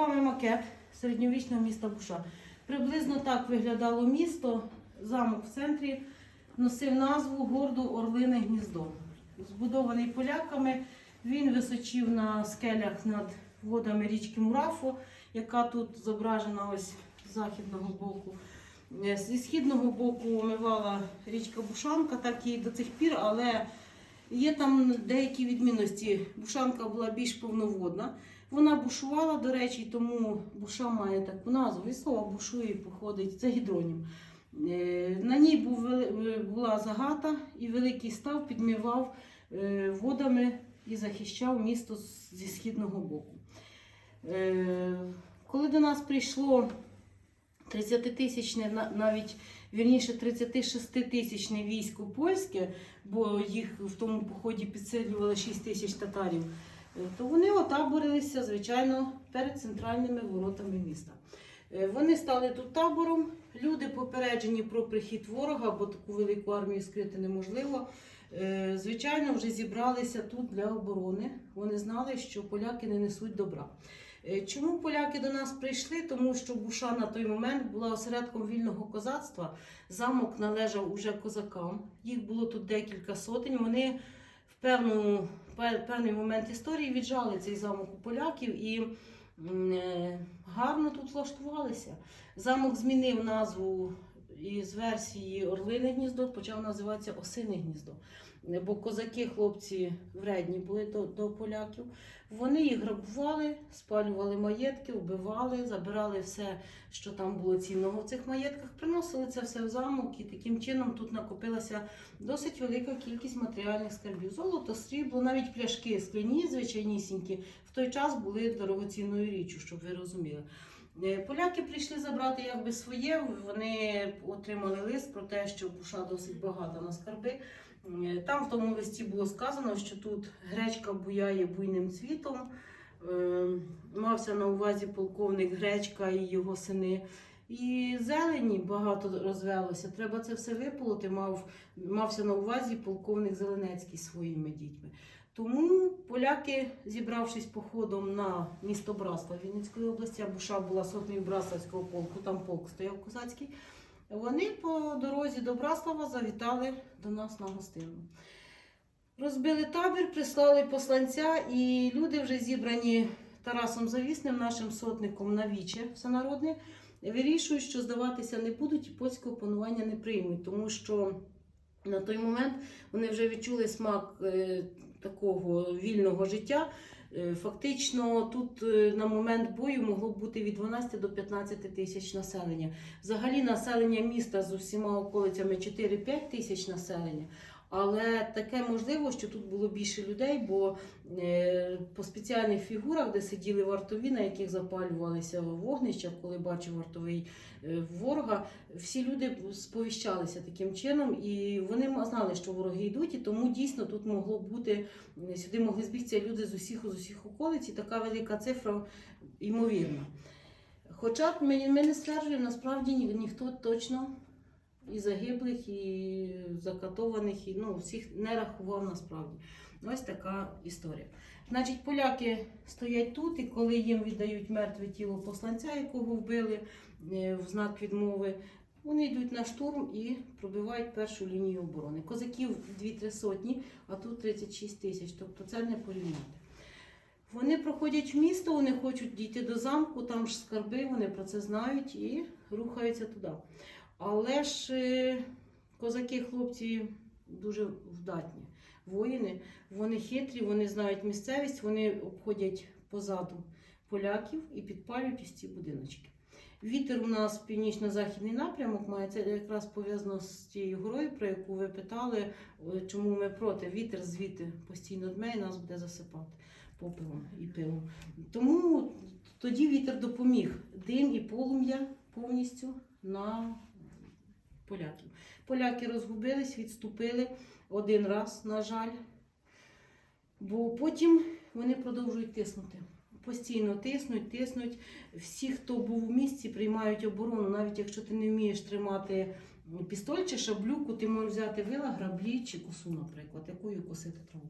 вами макет середньовічного міста Буша. Приблизно так виглядало місто. Замок в центрі носив назву Гордо Орлине Гніздо. Збудований поляками, він височив на скелях над водами річки Мурафо, яка тут зображена ось з західного боку. Е, Зі східного боку омивала річка Бушанка, так і до цих пір, але є там деякі відмінності. Бушанка була більш повноводна. Вона бушувала, до речі, тому буша має таку назву. І слово бушує походить, це гідронім. Е, На ній е, була загата і великий став підмивав е, водами і захищав місто зі східного боку. Коли до нас прийшло 30-тисячне, навіть вірніше 36-тисячне військо польське, бо їх в тому поході підсилювали 6 тисяч татарів, то вони отаборилися, звичайно, перед центральними воротами міста. Е, Вони стали тут табором. Люди попереджені про прихід ворога, бо таку велику армію скрити неможливо. Е, Звичайно, вже зібралися тут для оборони. Вони знали, що поляки не несуть добра. Е, Чому поляки до нас прийшли? Тому що Буша на той момент була осередком вільного козацтва. Замок належав уже козакам. Їх було тут декілька сотень. Вони в певну, пе- певний момент історії віджали цей замок у поляків і е, гарно тут влаштувалися. Замок змінив назву із версії Орлине гніздо, почав називатися Осине гніздо. Бо козаки, хлопці вредні були до, до поляків. Вони їх грабували, спалювали маєтки, вбивали, забирали все, що там було цінного в цих маєтках, приносили це все в замок, і таким чином тут накопилася досить велика кількість матеріальних скарбів. Золото, срібло, навіть пляшки скляні, звичайнісінькі, в той час були дорогоцінною річчю, щоб ви розуміли. Е, Поляки прийшли забрати якби своє. Вони отримали лист про те, що Буша досить багата на скарби. Е, Там в тому листі було сказано, що тут гречка буяє буйним цвітом. Е, Мався на увазі полковник Гречка і його сини. І зелені багато розвелося. Треба це все виполоти. Мав, мався на увазі полковник Зеленецький своїми дітьми. Тому поляки, зібравшись походом на місто Браслав Вінницької області, Буша була сотнею Браславського полку, там полк стояв козацький. Вони по дорозі до Браслава завітали до нас на гостину. Розбили табір, прислали посланця, і люди вже зібрані Тарасом Завісним, нашим сотником на віче всенародне, вирішують, що здаватися не будуть і польського панування не приймуть, тому що на той момент вони вже відчули смак е, такого вільного життя. Е, Фактично, тут е, на момент бою могло бути від 12 до 15 тисяч населення. Взагалі населення міста з усіма околицями 4-5 тисяч населення. Але таке можливо, що тут було більше людей, бо е, по спеціальних фігурах, де сиділи вартові, на яких запалювалися вогнища, коли бачив вартовий е, ворога, всі люди сповіщалися таким чином, і вони знали, що вороги йдуть, і тому дійсно тут могло бути е, сюди могли збігтися люди з усіх з усіх околиць, і така велика цифра ймовірна. Хоча ми, ми не стверджуємо, насправді ні, ніхто точно і загиблих, і закатованих, і ну, всіх не рахував насправді. Ось така історія. Значить, поляки стоять тут, і коли їм віддають мертве тіло посланця, якого вбили е, в знак відмови, вони йдуть на штурм і пробивають першу лінію оборони. Козаків 2-3 сотні, а тут 36 тисяч. Тобто це не порівняти. Вони проходять в місто, вони хочуть дійти до замку, там ж скарби, вони про це знають і рухаються туди. Але ж е, козаки, хлопці дуже вдатні. Воїни, вони хитрі, вони знають місцевість, вони обходять позаду поляків і підпалюють ось ці будиночки. Вітер у нас північно-західний напрямок має це якраз пов'язано з тією горою, про яку ви питали, е, чому ми проти. Вітер звідти постійно дме і нас буде засипати попелом і пилом. Тому тоді вітер допоміг дим і полум'я повністю на поляків. Поляки розгубились, відступили один раз, на жаль, бо потім вони продовжують тиснути. Постійно тиснуть, тиснуть. Всі, хто був у місті, приймають оборону. Навіть якщо ти не вмієш тримати пістоль чи шаблюку, ти можеш взяти вила, граблі чи косу, наприклад, якою косити траву.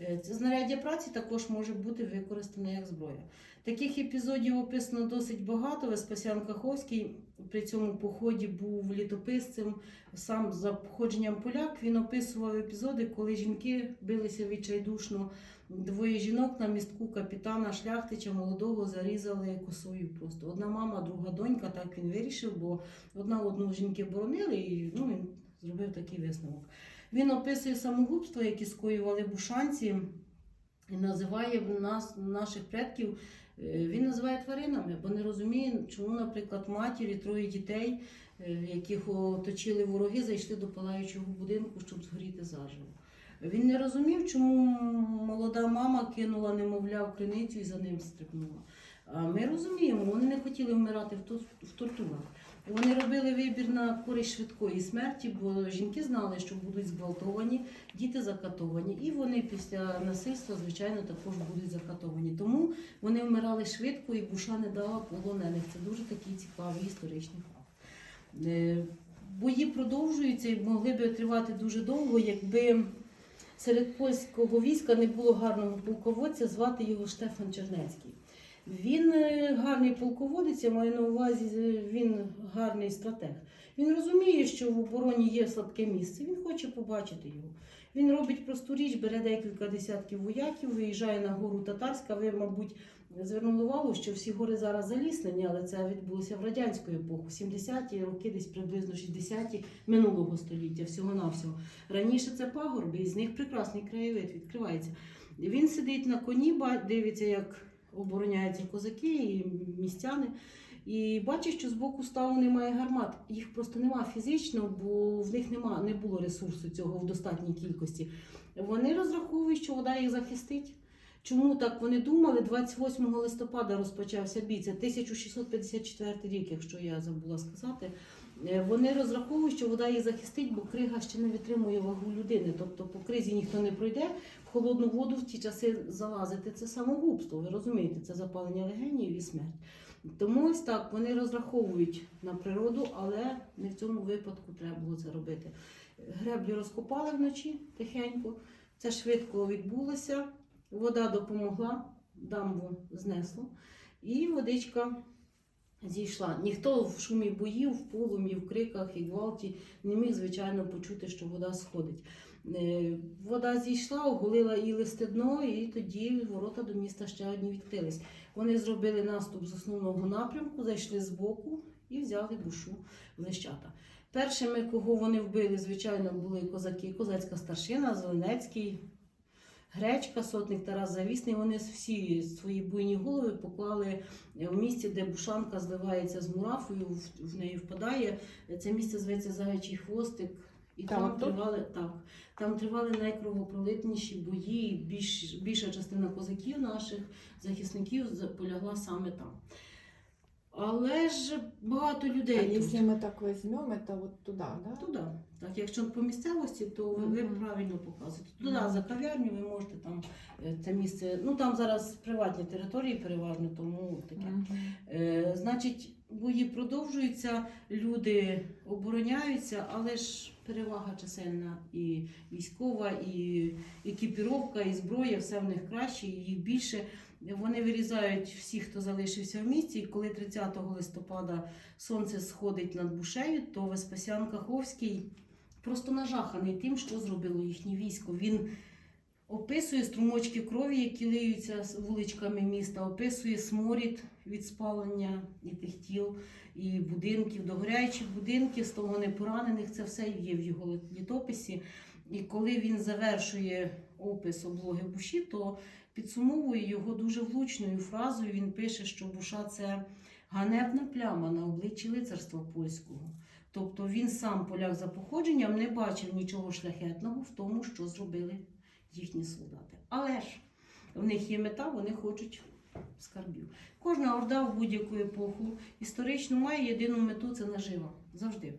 Е, знаряддя праці також може бути використане як зброя. Таких епізодів описано досить багато. Веспасян Каховський при цьому поході був літописцем. Сам за походженням поляк він описував епізоди, коли жінки билися відчайдушно. Двоє жінок на містку капітана Шляхтича молодого зарізали косою. Просто одна мама, друга донька. Так він вирішив, бо одна одну жінки боронили, і ну, він зробив такий висновок. Він описує самогубство, які скоювали бушанці, і називає нас, наших предків. е, Він називає тваринами, бо не розуміє, чому, наприклад, матір і троє дітей, е, яких оточили вороги, зайшли до палаючого будинку, щоб згоріти заживо. Він не розумів, чому молода мама кинула немовля в криницю і за ним стрибнула. А ми розуміємо, вони не хотіли вмирати в, в тортурах. Вони робили вибір на користь швидкої смерті, бо жінки знали, що будуть зґвалтовані, діти закатовані, і вони після насильства, звичайно, також будуть закатовані. Тому вони вмирали швидко, і буша не дала полонених. Це дуже такий цікавий історичний факт. Е, Бої продовжуються і могли би тривати дуже довго, якби серед польського війська не було гарного полководця, звати його Штефан Чернецький. Він е, гарний полководець, я маю на увазі, е, він гарний стратег. Він розуміє, що в обороні є слабке місце, він хоче побачити його. Він робить просту річ, бере декілька десятків вояків, виїжджає на гору Татарська. Ви, мабуть, звернули увагу, що всі гори зараз заліснені, але це відбулося в радянську епоху, 70-ті роки, десь приблизно 60-ті минулого століття, всього-навсього. Раніше це пагорби, і з них прекрасний краєвид відкривається. Він сидить на коні, дивиться, як обороняються козаки і містяни. І бачить, що з боку ставу немає гармат. Їх просто нема фізично, бо в них нема, не було ресурсу цього в достатній кількості. Вони розраховують, що вода їх захистить. Чому так вони думали? 28 листопада розпочався бій. Це 1654 рік, якщо я забула сказати. Е, Вони розраховують, що вода їх захистить, бо крига ще не витримує вагу людини. Тобто по кризі ніхто не пройде. В холодну воду в ті часи залазити це самогубство. Ви розумієте, це запалення легенів і смерть. Тому ось так вони розраховують на природу, але не в цьому випадку треба було це робити. Греблі розкопали вночі тихенько, це швидко відбулося. Вода допомогла, дамбу знесло, і водичка зійшла. Ніхто в шумі боїв, в полум'ї, в криках і гвалті не міг, звичайно, почути, що вода сходить. Е, Вода зійшла, оголила і листе дно, і тоді ворота до міста ще одні відкрились. Вони зробили наступ з основного напрямку, зайшли з боку і взяли бушу в Лещата. Першими, кого вони вбили, звичайно, були козаки, козацька старшина, Зеленецький, Гречка, сотник Тарас Завісний. Вони всі свої буйні голови поклали в місці, де Бушанка зливається з Мурафою, в- неї впадає. Це місце зветься Заячий хвостик. І Там там, тривали так. Там тривали найкровопролитніші бої. Більш, більша частина козаків наших захисників за- полягла саме там. Але ж багато А людей. тут. если мы так возьмем, это вот туда, да? Туди. Так, якщо по місцевості, то ви, ви правильно показуєте. Туди за кав'ярню ви можете там е, це місце. Ну там зараз приватні території переважно, тому таке. Е, значить, бої продовжуються, люди обороняються, але ж перевага чисельна і військова, і екіпіровка, і зброя, все в них краще, і їх більше. Вони вирізають всіх, хто залишився в місті. І коли 30 листопада сонце сходить над бушею, то Веспасян Каховський просто нажаханий тим, що зробило їхнє військо. Він описує струмочки крові, які лиються вуличками міста, описує сморід від спалення і тих тіл, і будинків, догоряючі будинки, з того непоранених, це все є в його літописі. І коли він завершує опис облоги Буші, то підсумовує його дуже влучною фразою. Він пише, що Буша це ганебна пляма на обличчі лицарства польського. Тобто він сам поляк за походженням не бачив нічого шляхетного в тому, що зробили їхні солдати. Але ж в них є мета, вони хочуть скарбів. Кожна орда в будь-яку епоху історично має єдину мету це нажива. Завжди.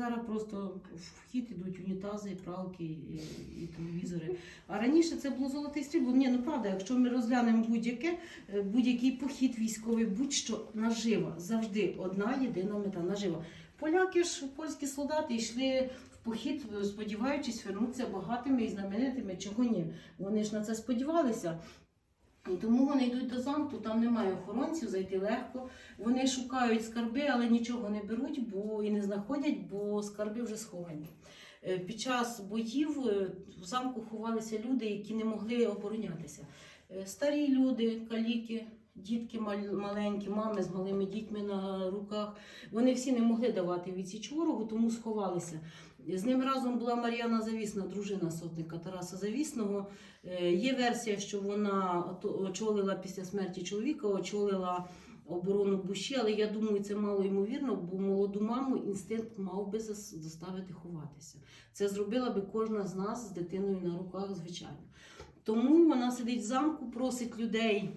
Зараз просто в хід ідуть унітази, пралки і, і телевізори. А раніше це було золоте і срібло. Ні, ну правда, якщо ми розглянемо будь-яке, е, будь-який похід військовий, будь-що нажива. Завжди одна єдина мета нажива. Поляки ж, польські солдати йшли в похід, е, сподіваючись вернутися багатими і знаменитими, чого ні. Вони ж на це сподівалися. І тому вони йдуть до замку, там немає охоронців, зайти легко. Вони шукають скарби, але нічого не беруть бо і не знаходять, бо скарби вже сховані. Е, Під час боїв е, в замку ховалися люди, які не могли оборонятися. Е, Старі люди, каліки, дітки маленькі, мами з малими дітьми на руках. Вони всі не могли давати відсіч ворогу, тому сховалися. З ним разом була Мар'яна Завісна, дружина сотника Тараса Завісного. Е, Є версія, що вона очолила після смерті чоловіка, очолила оборону Буші, але я думаю, це мало ймовірно, бо молоду маму інстинкт мав би зас- заставити ховатися. Це зробила би кожна з нас з дитиною на руках, звичайно. Тому вона сидить в замку, просить людей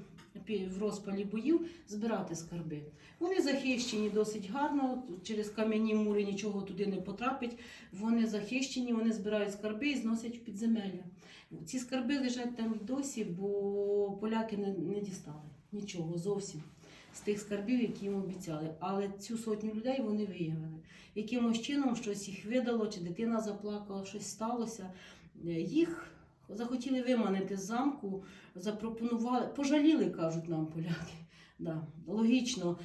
в розпалі боїв збирати скарби. Вони захищені досить гарно, через кам'яні мури нічого туди не потрапить. Вони захищені, вони збирають скарби і зносять в підземелля. Ці скарби лежать там досі, бо поляки не, не дістали нічого зовсім з тих скарбів, які їм обіцяли. Але цю сотню людей вони виявили. Якимось чином щось їх видало, чи дитина заплакала, щось сталося. Е, Їх захотіли виманити з замку, запропонували, пожаліли, кажуть нам поляки. Да, логічно,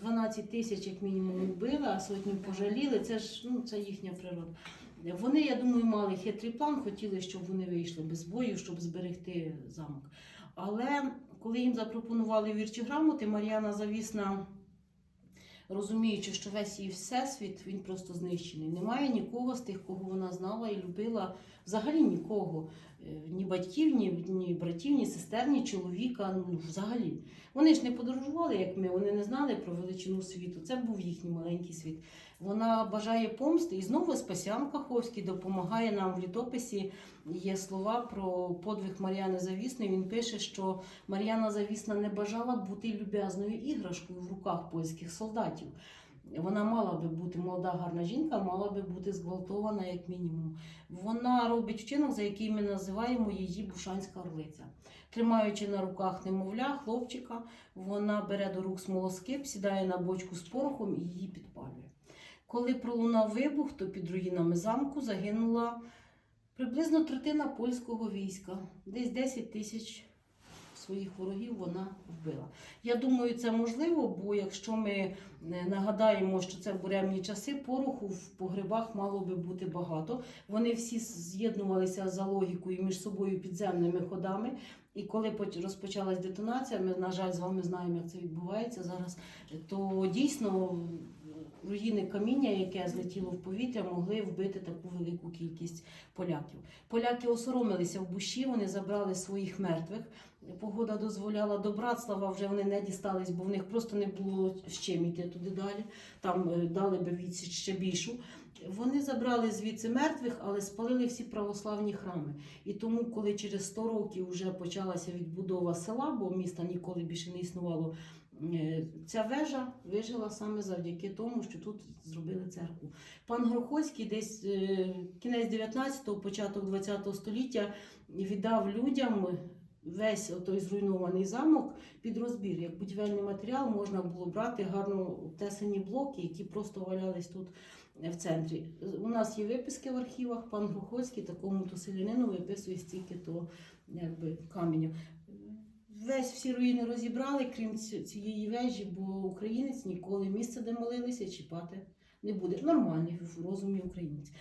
12 тисяч як мінімум вбили, а сотню пожаліли. Це ж ну, це їхня природа. Вони, я думаю, мали хитрий план, хотіли, щоб вони вийшли без бою, щоб зберегти замок. Але коли їм запропонували вірчі грамоти, Мар'яна Завісна, розуміючи, що весь її всесвіт він просто знищений. Немає нікого з тих, кого вона знала і любила, взагалі нікого. Е, Ні батьків, ні, ні братів, ні сестер, ні чоловіка. Ну, взагалі. Вони ж не подорожували, як ми, вони не знали про величину світу. Це був їхній маленький світ. Вона бажає помсти, і знову Спасіан Каховський допомагає нам в літописі. Є слова про подвиг Мар'яни Завісної. Він пише, що Мар'яна Завісна не бажала бути люб'язною іграшкою в руках польських солдатів. Вона мала би бути молода гарна жінка, мала би бути зґвалтована як мінімум. Вона робить вчинок, за який ми називаємо її Бушанська орлиця. Тримаючи на руках немовля, хлопчика, вона бере до рук смолоскип, сідає на бочку з порохом і її підпалює. Коли пролунав вибух, то під руїнами замку загинула приблизно третина польського війська. Десь 10 тисяч своїх ворогів вона вбила. Я думаю, це можливо, бо якщо ми е, нагадаємо, що це буремні часи, пороху в погребах мало би бути багато. Вони всі з'єднувалися за логікою між собою підземними ходами. І коли розпочалась детонація, ми, на жаль, з вами знаємо, як це відбувається зараз, то дійсно руїни каміння, яке злетіло в повітря, могли вбити таку велику кількість поляків. Поляки осоромилися в буші, вони забрали своїх мертвих. Погода дозволяла до Братслава, вже вони не дістались, бо в них просто не було з чим йти туди далі. Там е, дали би відсіч ще більшу. Вони забрали звідси мертвих, але спалили всі православні храми. І тому, коли через 100 років вже почалася відбудова села, бо міста ніколи більше не існувало, ця вежа вижила саме завдяки тому, що тут зробили церкву. Пан Грохольський десь е, кінець 19-го, початок 20-го століття віддав людям весь той зруйнований замок під розбір. Як будівельний матеріал можна було брати гарно обтесані блоки, які просто валялись тут е, в центрі. У нас є виписки в архівах. Пан Грохольський такому то селянину виписує стільки то якби каменю. Весь всі руїни розібрали, крім цієї вежі, бо українець ніколи місце, де молилися, чіпати не буде. Нормальний в розумі українець.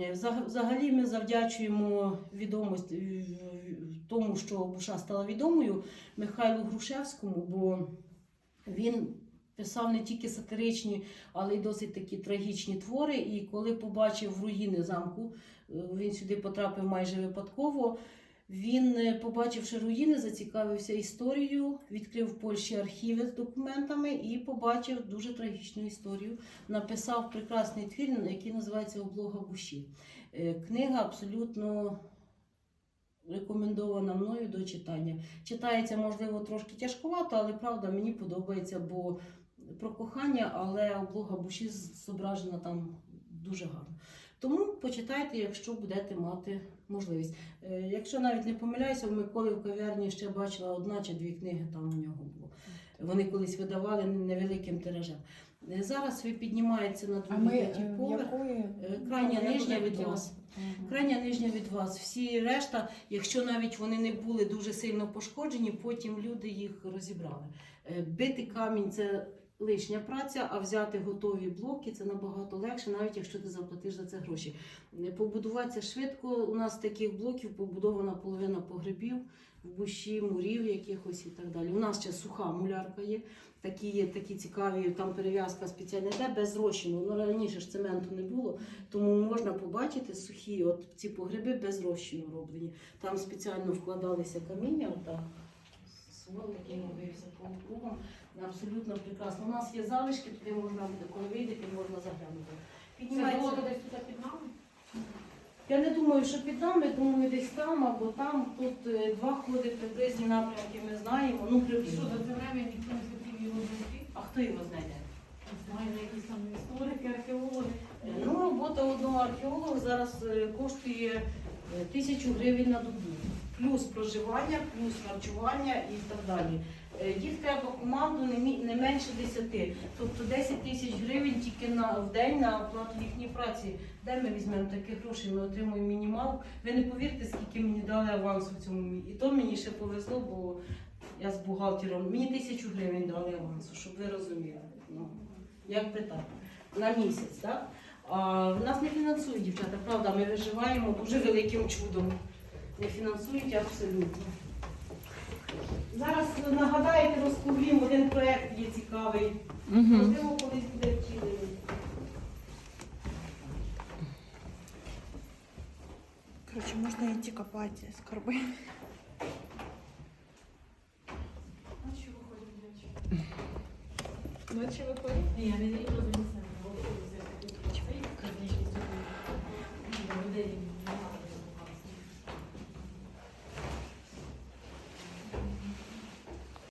Е, Взагалі ми завдячуємо відомості тому, що Буша стала відомою Михайлу Грушевському, бо він писав не тільки сатиричні, але й досить такі трагічні твори. І коли побачив руїни замку, е, він сюди потрапив майже випадково. Він, е, побачивши руїни, зацікавився історією, відкрив в Польщі архіви з документами і побачив дуже трагічну історію. Написав прекрасний твір, який називається Облога Буші. Е, Книга абсолютно рекомендована мною до читання. Читається, можливо, трошки тяжкувато, але правда мені подобається, бо про кохання, але облога Буші зображена там дуже гарно. Тому почитайте, якщо будете мати можливість. Е, Якщо навіть не помиляюся, в Миколи в кав'ярні ще бачила одна чи дві книги там у нього було. Вони колись видавали невеликим тиражем. Е, Зараз ви піднімаєте на другий третій е, поверх. Е, крайня Я нижня від вас. Крайня нижня від вас. Всі решта, якщо навіть вони не були дуже сильно пошкоджені, потім люди їх розібрали. Бити камінь це лишня праця, а взяти готові блоки це набагато легше, навіть якщо ти заплатиш за це гроші. Побудуватися швидко. У нас таких блоків побудована половина погребів, в бущі, мурів якихось і так далі. У нас ще суха мулярка є. Такі є такі цікаві, там перев'язка спеціальна йде без розчину. Ну, раніше ж цементу не було. Тому можна побачити сухі, от ці погреби без розчину роблені. Там спеціально вкладалися каміння, отак. Свод такий робився по кругом. Абсолютно прекрасно. У нас є залишки, туди можна буде, коли вийдете, можна заглянути. Це Піднімається. було десь тут під нами? Я не думаю, що під нами, думаю, десь там або там. Тут е, два ходи приблизні напрямки ми знаємо. Ну, І що приблизно. за це время ніхто не хотів його знайти? А хто його знайде? Не знаю, на якісь там історики, археологи. Е, Ну, робота одного археолога зараз е, коштує е, тисячу гривень на добу. Плюс проживання, плюс харчування і так далі. Е, Їх треба команду не, менше 10. Тобто 10 тисяч гривень тільки на в день на оплату їхньої праці. Де ми візьмемо таких грошей? Ми отримуємо мінімал. Ви не повірте, скільки мені дали авансу в цьому І то мені ще повезло, бо я з бухгалтером. Мені тисячу гривень дали авансу, щоб ви розуміли. Ну, як би так. На місяць, так? А, нас не фінансують дівчата, правда, ми виживаємо дуже великим чудом. Не фінансують абсолютно. Зараз нагадаєте, розповім, один проєкт є цікавий. Можливо, колись буде втілений. Короче, можно идти копать скорби. А що виходить? Ночі виходить? Ні, я не